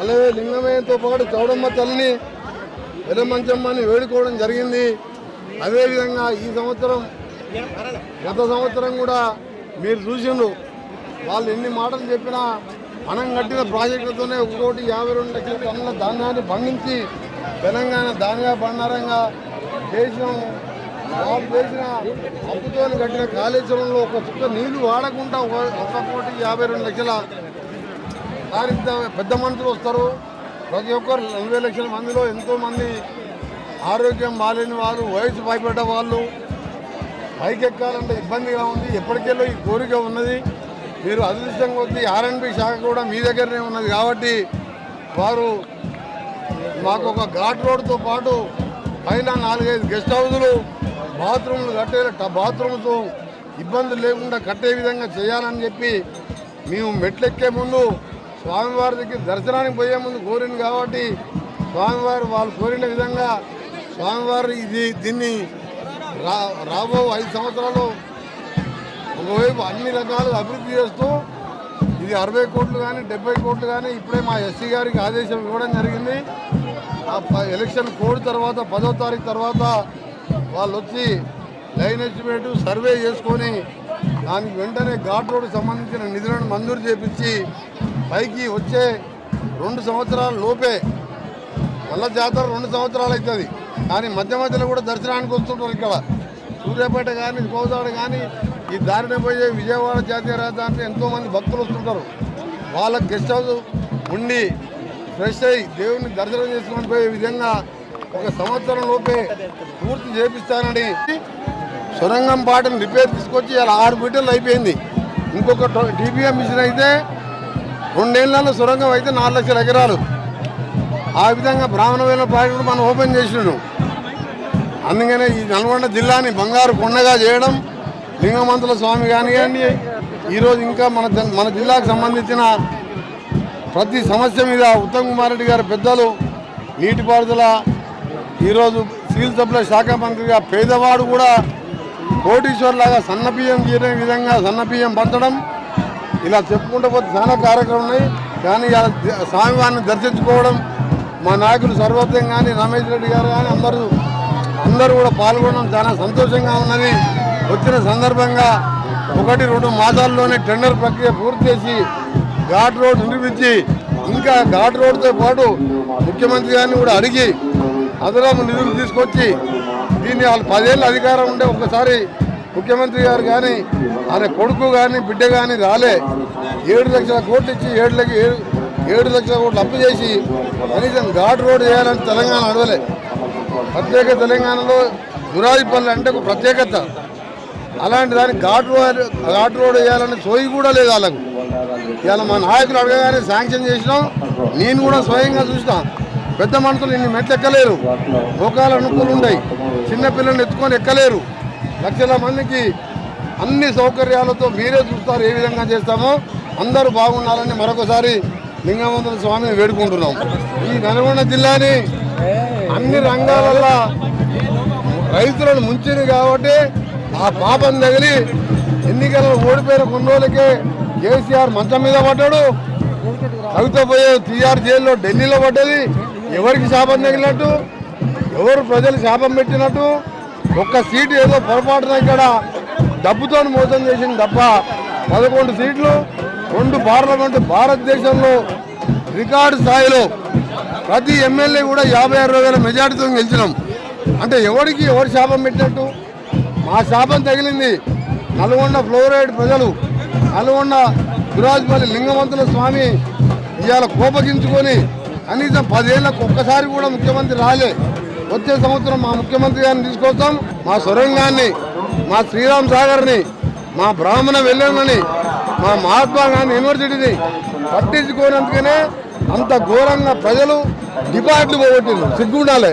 అలాగే నిన్నమయ్యతో పాటు చౌడమ్మ తల్లిని వెలమంచమ్మని వేడుకోవడం జరిగింది. అదేవిధంగా ఈ సంవత్సరం గత సంవత్సరం కూడా మీరు చూసిండ్రు. వాళ్ళు ఎన్ని మాటలు చెప్పినా మనం కట్టిన ప్రాజెక్టులతోనే ఒక కోటి యాభై రెండు లక్షల టన్నుల ధాన్యాన్ని పండించి తెలంగాణ ధాన్య భండారంగా దేశం వాళ్ళు చేసిన అప్పుతో కట్టిన కాళేశ్వరంలో ఒక చుక్క నీళ్ళు వాడకుండా ఒక ఒక కోటి యాభై రెండు లక్షల దానికి పెద్ద మనుషులు వస్తారు. ప్రతి ఒక్కరు నలభై లక్షల మందిలో ఎంతోమంది ఆరోగ్యం బాలేని వారు వయసు భయపడ్డ వాళ్ళు. పైకెక్కాలంటే ఇబ్బందిగా ఉంది. ఎప్పటికెళ్ళో ఈ కోరిక ఉన్నది. మీరు అదృష్టం వచ్చి ఆర్ఎండ్బి శాఖ కూడా మీ దగ్గరనే ఉన్నది కాబట్టి వారు మాకు ఒక ఘాట్ రోడ్తో పాటు పైన నాలుగైదు గెస్ట్ హౌజులు బాత్రూమ్లు కట్టే బాత్రూమ్తో ఇబ్బందులు లేకుండా కట్టే విధంగా చేయాలని చెప్పి మేము మెట్లెక్కే ముందు స్వామివారి దగ్గర దర్శనానికి పోయే ముందు కోరింది కాబట్టి స్వామివారు వాళ్ళు కోరిన విధంగా స్వామివారు ఇది దీన్ని రా రాబో ఐదు సంవత్సరాలు ఒకవైపు అన్ని రకాలుగా అభివృద్ధి చేస్తూ ఇది అరవై కోట్లు కానీ డెబ్బై కోట్లు కానీ ఇప్పుడే మా ఎస్సీ గారికి ఆదేశం ఇవ్వడం జరిగింది. ఆ ఎలక్షన్ కోడ్ తర్వాత పదో తారీఖు తర్వాత వాళ్ళు వచ్చి లైన్ ఎస్టిమేట్ సర్వే చేసుకొని దానికి వెంటనే ఘాట్ రోడ్డు సంబంధించిన నిధులను మంజూరు చేపించి పైకి వచ్చే రెండు సంవత్సరాల లోపే మళ్ళా జాతర రెండు సంవత్సరాలు అవుతుంది. కానీ మధ్య మధ్యలో కూడా దర్శనానికి వస్తుంటారు ఇక్కడ. సూర్యాపేట కానీ కోదాడ కానీ ఈ దారిన పోయే విజయవాడ జాతీయ రహదారికి ఎంతోమంది భక్తులు వస్తుంటారు. వాళ్ళకి గెస్ట్ హౌస్ ఉండి ఫ్రెష్ అయ్యి దేవుని దర్శనం చేసుకొని పోయే విధంగా ఒక సంవత్సరం లోపే పూర్తి చేపిస్తానని సొరంగం పాటను రిపేర్ తీసుకొచ్చి ఇలా ఆరు మీటర్లు అయిపోయింది. ఇంకొక టీబీఎం మిషన్ అయితే రెండేళ్ళలో సొరంగం అయితే నాలుగు లక్షల ఎకరాలు. ఆ విధంగా బ్రాహ్మణమైన ప్రాజెక్టు మనం ఓపెన్ చేసినాం అందుకనే ఈ నల్గొండ జిల్లాని బంగారు కొండగా చేయడం లింగమంతుల స్వామి కానివ్వండి ఈరోజు ఇంకా మన మన జిల్లాకు సంబంధించిన ప్రతి సమస్య మీద ఉత్తమ్ కుమార్ రెడ్డి గారు పెద్దలు నీటిపారుదల ఈరోజు సివిల్ సప్లై శాఖ మంత్రిగా పేదవాడు కూడా కోటీశ్వర్లాగా సన్నబియ్యం తీరే విధంగా సన్నబియ్యం పంచడం ఇలా చెప్పుకుంటూ పోతే చాలా కార్యక్రమాలు ఉన్నాయి. కానీ ఇలా స్వామివారిని దర్శించుకోవడం మా నాయకులు సర్వత్వం కానీ రమేష్ రెడ్డి గారు కానీ అందరూ అందరూ కూడా పాల్గొనడం చాలా సంతోషంగా ఉన్నది. వచ్చిన సందర్భంగా ఒకటి రెండు మాసాల్లోనే టెండర్ ప్రక్రియ పూర్తి చేసి ఘాట్ రోడ్ నిర్మించి ఇంకా ఘాట్ రోడ్తో పాటు ముఖ్యమంత్రి గారిని కూడా అడిగి అదనపు నిధులు తీసుకొచ్చి దీన్ని వాళ్ళు పదేళ్ళ అధికారం ఉంటే ఒక్కసారి ముఖ్యమంత్రి గారు కానీ ఆయన కొడుకు కానీ బిడ్డ కానీ రాలే. ఏడు లక్షల కోట్లు ఇచ్చి ఏడు లక్ష ఏడు లక్షల కోట్లు అప్పు చేసి కనీసం ఘాట్ రోడ్ చేయాలని తెలంగాణ అడవలే ప్రత్యేక తెలంగాణలో దురాదిపల్లి అంటే ఒక ప్రత్యేకత. అలాంటి దానికి ఘాట్ రోడ్ ఘాట్ రోడ్ వేయాలని సోయి కూడా లేదు వాళ్ళకు. ఇవాళ మా నాయకులు అడగగానే శాంక్షన్ చేసినాం. నేను కూడా స్వయంగా చూసినా. పెద్ద మనుషులు ఇన్ని మెట్లు ఎక్కలేరు. మోకాల అనుకూలు ఉన్నాయి చిన్నపిల్లల్ని ఎత్తుకొని ఎక్కలేరు. లక్షల మందికి అన్ని సౌకర్యాలతో మీరే చూస్తారు ఏ విధంగా చేస్తామో. అందరూ బాగుండాలని మరొకసారి లింగమంతుల స్వామిని వేడుకుంటున్నాం. ఈ నల్గొండ జిల్లాని అన్ని రంగాలలో రైతులను ముంచింది కాబట్టి ఆ పాపం తగిలి ఎన్నికల్లో ఓడిపోయిన కొన్ని రోజులకే కేసీఆర్ మంచం మీద పడ్డాడు. కవిత పోయే టీఆర్ జైల్లో ఢిల్లీలో పడ్డది. ఎవరికి శాపం తగిలినట్టు? ఎవరు ప్రజలు శాపం పెట్టినట్టు? ఒక్క సీటు ఏదో పొరపాటున ఇక్కడ డబ్బుతో మోసం చేసింది తప్ప పదకొండు సీట్లు రెండు పార్లమెంటు భారతదేశంలో రికార్డు స్థాయిలో ప్రతి ఎమ్మెల్యే కూడా యాభై అరవై వేల మెజార్టీతో గెలిచినాం. అంటే ఎవరికి ఎవరు శాపం పెట్టినట్టు? మా శాపం తగిలింది నల్గొండ ఫ్లోరైడ్ ప్రజలు నల్గొండ దురాజుపల్లి లింగవంతుల స్వామి ఇవాళ కోపగించుకొని కనీసం పదేళ్ళకు ఒక్కసారి కూడా ముఖ్యమంత్రి రాలే. వచ్చే సంవత్సరం మా ముఖ్యమంత్రి గారిని తీసుకొస్తాం మా సొరంగాన్ని మా శ్రీరామ్ సాగర్ని మా బ్రాహ్మణ వెళ్ళని మా మహాత్మా గాంధీ యూనివర్సిటీని పట్టించుకోనందుకనే అంత ఘోరంగా ప్రజలు డిపాజిట్లు పోగొట్టింది సిగ్గుండాలి.